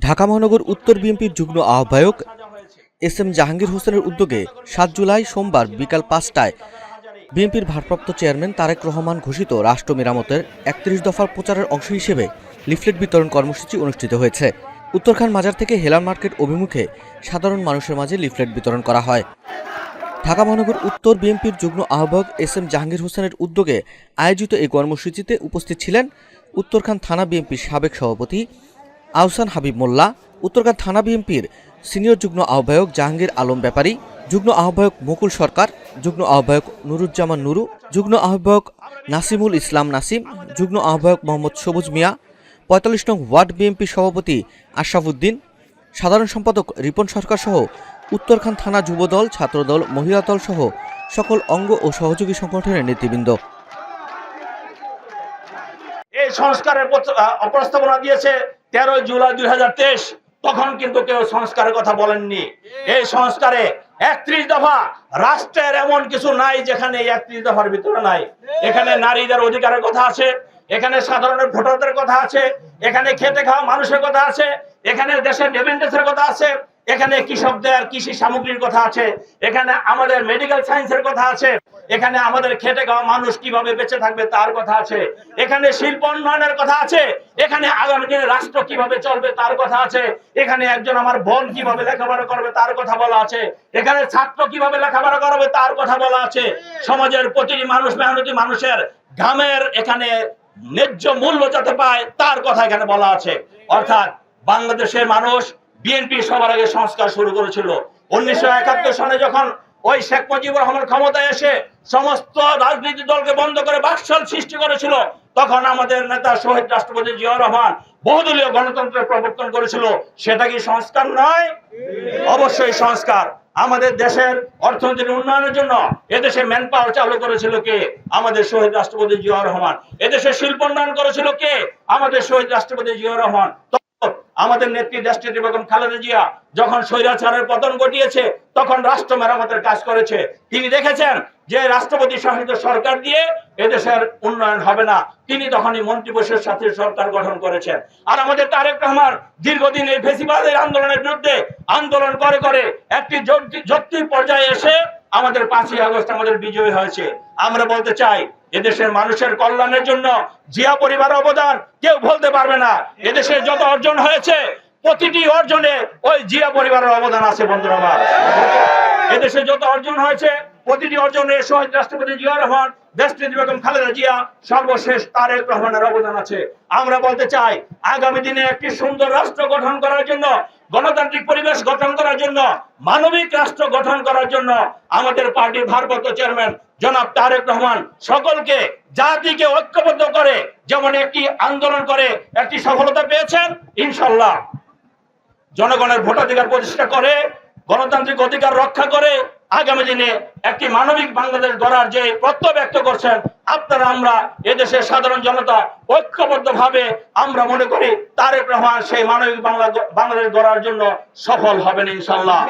ঢাকা মহানগর উত্তর বিএনপির যুগ্ম আহ্বায়ক এস এম জাহাঙ্গীর হোসেনের উদ্যোগে সাত জুলাই সোমবার বিকাল পাঁচটায় বিএনপির ভারপ্রাপ্ত চেয়ারম্যান তারেক রহমান ঘোষিত রাষ্ট্র মেরামতের একত্রিশ দফার প্রচারের অংশ হিসেবে লিফলেট বিতরণ কর্মসূচি অনুষ্ঠিত হয়েছে। উত্তরখান মাজার থেকে হেলাল মার্কেট অভিমুখে সাধারণ মানুষের মাঝে লিফলেট বিতরণ করা হয়। ঢাকা মহানগর উত্তর বিএনপির যুগ্ম আহ্বায়ক এস এম জাহাঙ্গীর হোসেনের উদ্যোগে আয়োজিত এই কর্মসূচিতে উপস্থিত ছিলেন উত্তরখান থানা বিএনপির সাবেক সভাপতি আহসান হাবিব মোল্লা উত্তরখান থানা বিএনপির সিনিয়র যুগ্ম আহ্বায়ক জাহাঙ্গীর আলম ব্যাপারী যুগ্ম আহ্বায়ক মুকুল সরকার যুগ্ম আহ্বায়ক নুরুজ্জামান নুরু যুগ্ম আহ্বায়ক নাসিমুল ইসলাম নাসিম যুগ্ম আহ্বায়ক মোহাম্মদ সবুজ মিয়া পঁয়তাল্লিশ নং ওয়ার্ড বিএনপি সভাপতি আশরাফুদ্দিন সাধারণ সম্পাদক রিপন সরকার সহ উত্তরখান থানা যুবদল ছাত্রদল মহিলা দল সহ সকল অঙ্গ ও সহযোগী সংগঠনের নেতৃবৃন্দ। এই সংস্কারের প্রচ- আহ, প্রস্তাবনা দিয়েছে তেরোই জুলাই দুই হাজার তেইশ, তখন কিন্তু কেউ সংস্কারের কথা বলেননি। এই সংস্কারে একত্রিশ দফা রাষ্ট্রের এমন কিছু নাই যেখানে একত্রিশ দফার ভিতরে নাই। এখানে নারীদের অধিকারের কথা আছে, এখানে সাধারণের ভোটারদের কথা আছে, এখানে খেতে খাওয়া মানুষের কথা আছে, এখানে দেশের ডেভেন্টেসের কথা আছে এখানে কৃষকদের কৃষি সামগ্রীর কথা আছে, এখানে আমাদের মেডিকেল সায়েন্সের কথা আছে, এখানে আমাদের খেটে খাওয়া মানুষ কীভাবে বেঁচে থাকবে তার কথা আছে, এখানে শিল্প উন্নয়নের কথা আছে, এখানে আগামী দিনে রাষ্ট্র কীভাবে চলবে তার কথা আছে, এখানে একজন আমার বোন কীভাবে লেখাপড়া করবে তার কথা বলা আছে, এখানে ছাত্র কীভাবে লেখাপড়া করবে তার কথা বলা আছে, সমাজের প্রতিটি মানুষ মেহনতি মানুষের ঘামের এখানে ন্যায্য মূল্য যাতে পায় তার কথা এখানে বলা আছে, অর্থাৎ বাংলাদেশের মানুষ বিএনপি সবার আগে সংস্কার শুরু করেছিল। উনিশশো সনে যখন ওই শেখ মুজিবুর রহমান ক্ষমতায় এসে সমস্ত রাজনীতি দলকে বন্ধ করে বাকশাল সৃষ্টি করেছিল, তখন আমাদের নেতা শহীদ রাষ্ট্রপতি জিয়াউর রহমান বহুদলীয় গণতন্ত্রের প্রবর্তন করেছিল। সেটা কি সংস্কার নয়? অবশ্যই সংস্কার। আমাদের দেশের অর্থনৈতিক উন্নয়নের জন্য এদেশে ম্যান পাওয়ার চালু করেছিল কে? আমাদের শহীদ রাষ্ট্রপতি জিয়া রহমান। এদেশে শিল্প উন্নয়ন করেছিল কে? আমাদের শহীদ রাষ্ট্রপতি জিয়া রহমান। আমাদের নেত্রী দেশটি বেগম খালেদা জিয়া যখন স্বৈরাচারের পতন ঘটিয়েছে, তখন রাষ্ট্র মেরামতের কাজ করেছে। তিনি দেখেছেন যে রাষ্ট্রপতি শাসিত সরকার দিয়ে এদেশের উন্নয়ন হবে না। তিনি তখনই মন্ত্রী মন্ত্রিপরিষদের সাথে সরকার গঠন করেছেন। আর আমাদের তারেক রহমান দীর্ঘদিন এই ফেসিবাদের আন্দোলনের বিরুদ্ধে আন্দোলন করে করে একটি যৌক্তিক পর্যায়ে এসে আমাদের পাঁচই আগস্ট আমাদের বিজয় হয়েছে। আমরা বলতে চাই এদেশের মানুষের কল্যাণের জন্য জিয়া পরিবারের অবদান কেউ বলতে পারবে না। এদেশের যত অর্জন হয়েছে, প্রতিটি অর্জনে ওই জিয়া পরিবারের অবদান আছে, বন্ধুরা আমার। এদেশে যত অর্জন হয়েছে, প্রতিটি অর্জনে শহীদ রাষ্ট্রপতি জিয়া রহমান বেগম খালেদা জিয়া, সর্বশেষ তারেক রহমানের অবদান আছে। আমরা বলতে চাই, আগামী দিনে একটি সুন্দর রাষ্ট্র গঠন করার জন্য, গণতান্ত্রিক পরিবেশ গঠন করার জন্য, মানবিক রাষ্ট্র গঠন করার জন্য আমাদের পার্টির ভারপ্রাপ্ত চেয়ারম্যান জনাব তারেক রহমান, সকলকে, জাতিকে ঐক্যবদ্ধ করে যেমন একটি আন্দোলন করে, একটি সফলতা পেয়েছেন, ইনশাল্লাহ। জনগণের ভোটাধিকার প্রতিষ্ঠা করে, গণতান্ত্রিক অধিকার রক্ষা করে, আগামী দিনে একটি মানবিক বাংলাদেশ গড়ার যে প্রত্যয় ব্যক্ত করছেন, আপনারা আমরা এদেশের সাধারণ জনতা ঐক্যবদ্ধ ভাবে আমরা মনে করি, তারেক রহমান সেই মানবিক বাংলা বাংলাদেশ গড়ার জন্য সফল হবেন, ইনশাল্লাহ।